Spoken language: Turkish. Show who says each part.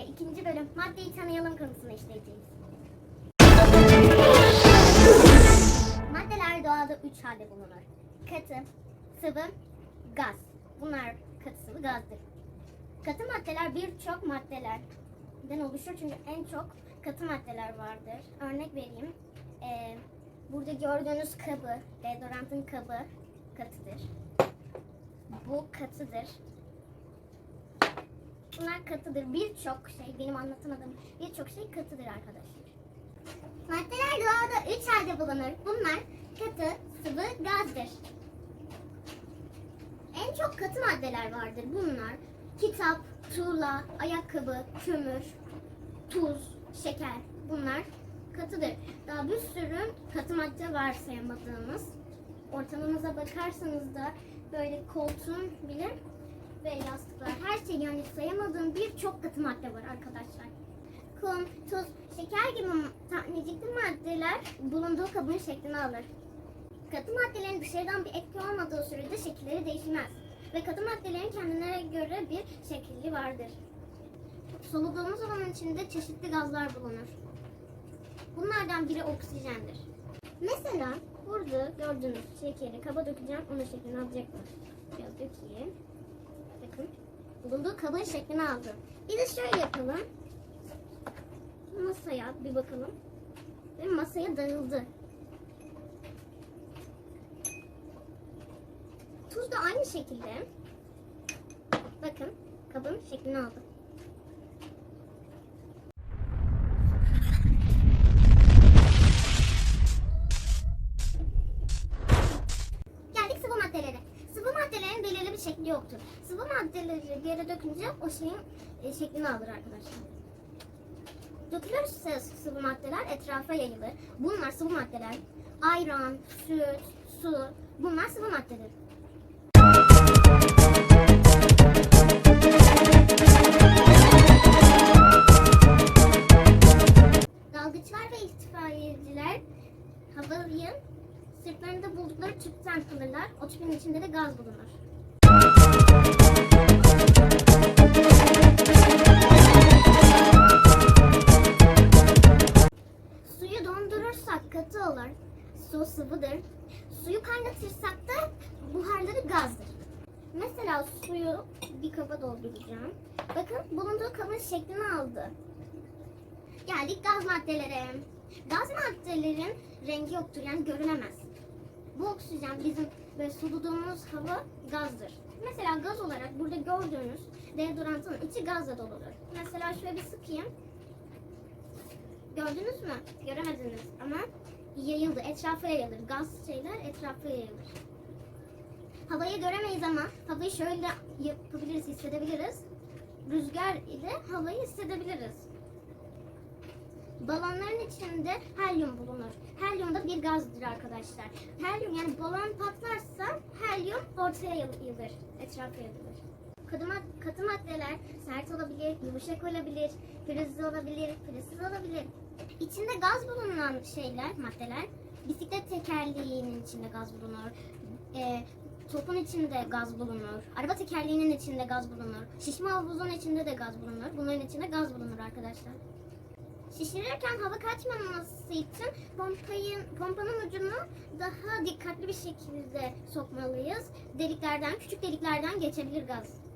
Speaker 1: ve ikinci bölüm maddeyi tanıyalım konusunu işleyeceğiz. Maddeler doğada üç halde bulunur. Katı, sıvı, gaz. Bunlar katı sıvı gazdır. Katı maddeler birçok maddelerden oluşur çünkü en çok katı maddeler vardır. Örnek vereyim. Ee, burada gördüğünüz kabı, deodorantın kabı katıdır. Bu katıdır. Bunlar katıdır. Birçok şey, benim anlatamadığım birçok şey katıdır arkadaşlar. Maddeler doğada üç halde bulunur. Bunlar katı, sıvı, gazdır. En çok katı maddeler vardır. Bunlar kitap, tuğla, ayakkabı, kömür, tuz, şeker. Bunlar katıdır. Daha bir sürü katı madde var sayamadığımız. Ortamımıza bakarsanız da böyle koltuğun bile ve yastıklar her şey yani sayamadığım birçok katı madde var arkadaşlar. Kum, tuz, şeker gibi tanecikli maddeler bulunduğu kabın şeklini alır. Katı maddelerin dışarıdan bir etki olmadığı sürece şekilleri değişmez. Ve katı maddelerin kendine göre bir şekli vardır. Soluduğumuz alanın içinde çeşitli gazlar bulunur. Bunlardan biri oksijendir. Mesela burada gördüğünüz şekeri kaba dökeceğim, onun şeklini alacaklar. Biraz dökeyim. Bulunduğu kabın şeklini aldı. Bir de şöyle yapalım. Masaya bir bakalım. Ve masaya dağıldı. Tuz da aynı şekilde. Bakın kabın şeklini aldı. Geldik sıvı maddelere. Sıvı maddelerin belirli bir şekli yoktur. Sıvı maddeleri yere dökünce o şeyin e, şeklini alır arkadaşlar. Dökülürse sıvı maddeler etrafa yayılır. Bunlar sıvı maddeler. Ayran, süt, su bunlar sıvı maddedir. Dalgıçlar ve itfaiyeciler havayı sırtlarında buldukları tüpten alırlar. O tüpün içinde de gaz bulunur. Suyu dondurursak katı olur. Su sıvıdır. Suyu kaynatırsak buharları gazdır. Mesela suyu bir kaba dolduracağım. Bakın bulunduğu kabın şeklini aldı. Geldik gaz maddelere. Gaz maddelerin rengi yoktur yani görünemez. Bu oksijen bizim böyle soluduğumuz hava gazdır. Mesela gaz olarak burada gördüğünüz deodorantın içi gazla doludur. Mesela şöyle bir sıkayım. Gördünüz mü? Göremediniz ama yayıldı. Etrafa yayılır. Gaz şeyler etrafa yayılır. Havayı göremeyiz ama havayı şöyle yapabiliriz, hissedebiliriz. Rüzgar ile havayı hissedebiliriz. Balonların içinde helyum bulunur. Helyum da bir gazdır arkadaşlar. Helyum yani balon patlarsa helyum ortaya yayılır, etrafa yayılır. Katı, katı maddeler sert olabilir, yumuşak olabilir, pürüzlü olabilir, pürüzsüz olabilir. İçinde gaz bulunan şeyler, maddeler, bisiklet tekerleğinin içinde gaz bulunur. Ee, topun içinde gaz bulunur. Araba tekerleğinin içinde gaz bulunur. Şişme havuzun içinde de gaz bulunur. Bunların içinde gaz bulunur arkadaşlar. Şişirirken hava kaçmaması için pompayı, pompanın ucunu daha dikkatli bir şekilde sokmalıyız. Deliklerden, küçük deliklerden geçebilir gaz.